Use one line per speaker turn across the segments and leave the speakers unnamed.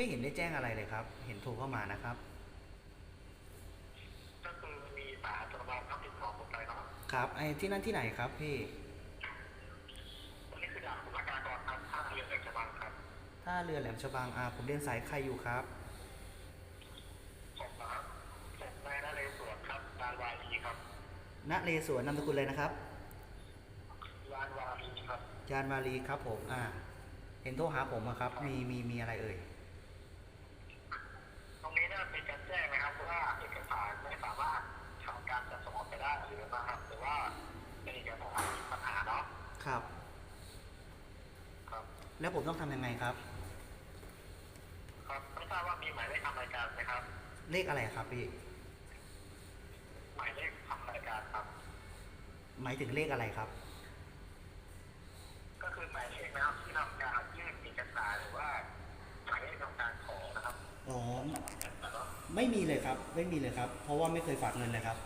ไม่เห็นได้แจ้งอะไรเลยครับ เห็นโทรเข้ามานะครับ
ก็คือมีสายอัตโนมัติครับติดต่อผมไปเนาะ
ครับไอ้ที่นั่นที่ไหนครับพี่
วันนี้คือด่านคุณอาการก่อนครับท่าเรือแหลมฉบังครับ
ถ้าเรือแหลมฉบังอาผมเรียนสายใครอยู่ครับ
ผมนะครับผมนายนเรศวรครับลานวารีครับ
ณเรศวรนามสกุลเลยนะครับ
ลานวารีครับ
ยานมารีครับผมอ่าเห็นโทรหาผมอะครับ มีมีมีอะไรเอ่ย ครับ
ครับ
แล้วผมต้องทำยังไงครับ
ครับไม่ทราบว่ามีหมายเลขทำรายการไหมครับ
เลขอะไรครับพี่
หมายเลขทำรายการครับ
หมายถึงเลขอะไรครับ
ก็คือหมายเลขนะครับที่ทำการยื่นเอกสารหรือว่าหมายเลขทำการขอนะครับ
อ๋อ
แล้วก็
ไม่มีเลยครับ ไม่มีเลยครับ เพราะว่าไม่เคยฝากเงินเลยครับ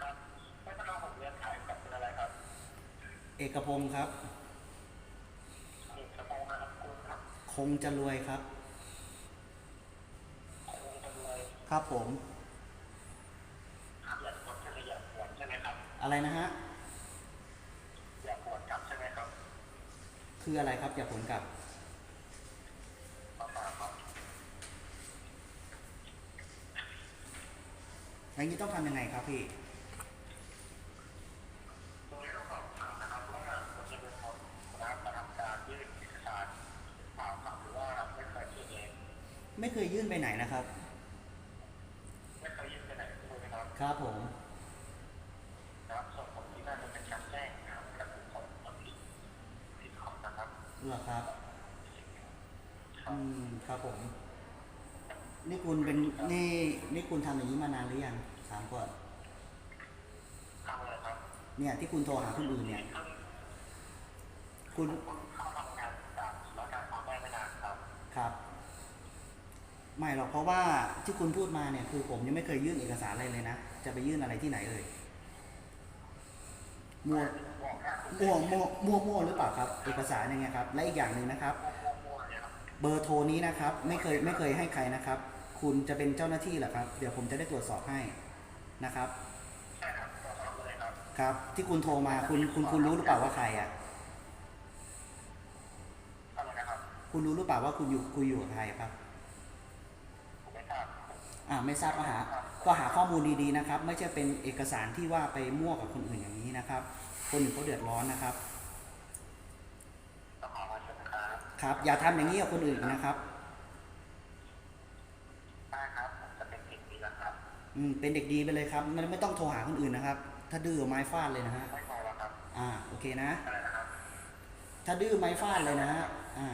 ครับไม่ทราบผมเรียนถ่ายกับเป็นอะไรครับ
เอกพงศ์ครับ
มีกระโปรงนะครับคุณครับ
คงจะรวยครับ
คงจะเลย
ครับผม
อยากปวดใช่ไหมอยากปวดใช่ไหมครับ
อะไรนะฮะ
อยากปวดกลับใช่ไหมครับ
คืออะไรครับ อย่าผมกลับ
ต่อมาครับ
อย่างนี้ต้องทำยังไงครับพี่
ตรงนี้ต้องสอบถามนะครับว่าคุณจะเป็นคนรับมาทำการยื่นเอกสารเปล่าครับหรือว่าไม่เคยยื่นเอง
ไม่เคยยื่นไปไหนนะครับ
ไม่เคยยื่นไปไหนด้วยนะครับ
ครับผม
นะครับส่วนผมที่น่าจะเป็นการแจ้งนะครับกับบุคคลคนผิดผิดของนะครับ
เหรอครับ อืม ครับผม นี่คุณเป็นนี่นี่คุณทำอย่างนี้มานานหรือยังถามก่อน
ทำอะไรครับ
เนี่ยที่คุณโทรหาคนอื่นเนี่ย คุณ
เข้าทำงานกับแล้วการทำได้ไม่นานครับ
ครับ ไม่หรอกเพราะว่าที่คุณพูดมาเนี่ยคือผมยังไม่เคยยื่นเอกสารอะไรเลยนะ จะไปยื่นอะไรที่ไหนเอ่ยมั่ว
บอกแค่คุณ
มั่วมั่วมั่วมั่วหรือเปล่าครับ เอกสารอย่างเงี้ยครับ และอีกอย่างหนึ่งนะครับ
มั่วๆเนี่ยครับ
เบอร์โทรนี้นะครับ ไม่เคยไม่เคยให้ใครนะครับ คุณจะเป็นเจ้าหน้าที่เหรอครับ เดี๋ยวผมจะได้ตรวจสอบให้นะครับ
ใช่ครับตรวจสอบเลยครับ
ครับ ที่คุณโทรมาคุณคุณคุณรู้หรือเปล่าว่าใครอะ
อะไรนะครับ
คุณรู้หรือเปล่าว่าคุณอยู่คุยอยู่กับใครครับ
ผมไม่ทราบ
อ่าไม่ทราบก็หาก็หาข้อมูลดีๆนะครับ ไม่ใช่เป็นเอกสารที่ว่าไปมั่วกับคนอื่นอย่างนี้นะครับ คนอื่นเขาเดือดร้อนนะครับ
ต้องขอมาชมครับ
ครับ อย่าทำอย่างนี้กับคนอื่นอีกนะครับ
ได้ครับผมจะเป็นเด็กดีแล้วครับ
อืมเป็นเด็กดีไปเลยครับไม่ไม่ต้องโทรหาคนอื่นนะครับ ถ้าดื้อเอาไม้ฟาดเลยนะฮะ
ไม่พอแล้วครับ
อ่าโอเคนะ
อะไรนะครับ
ถ้าดื้อไม้ฟาดเลยนะฮะอ่า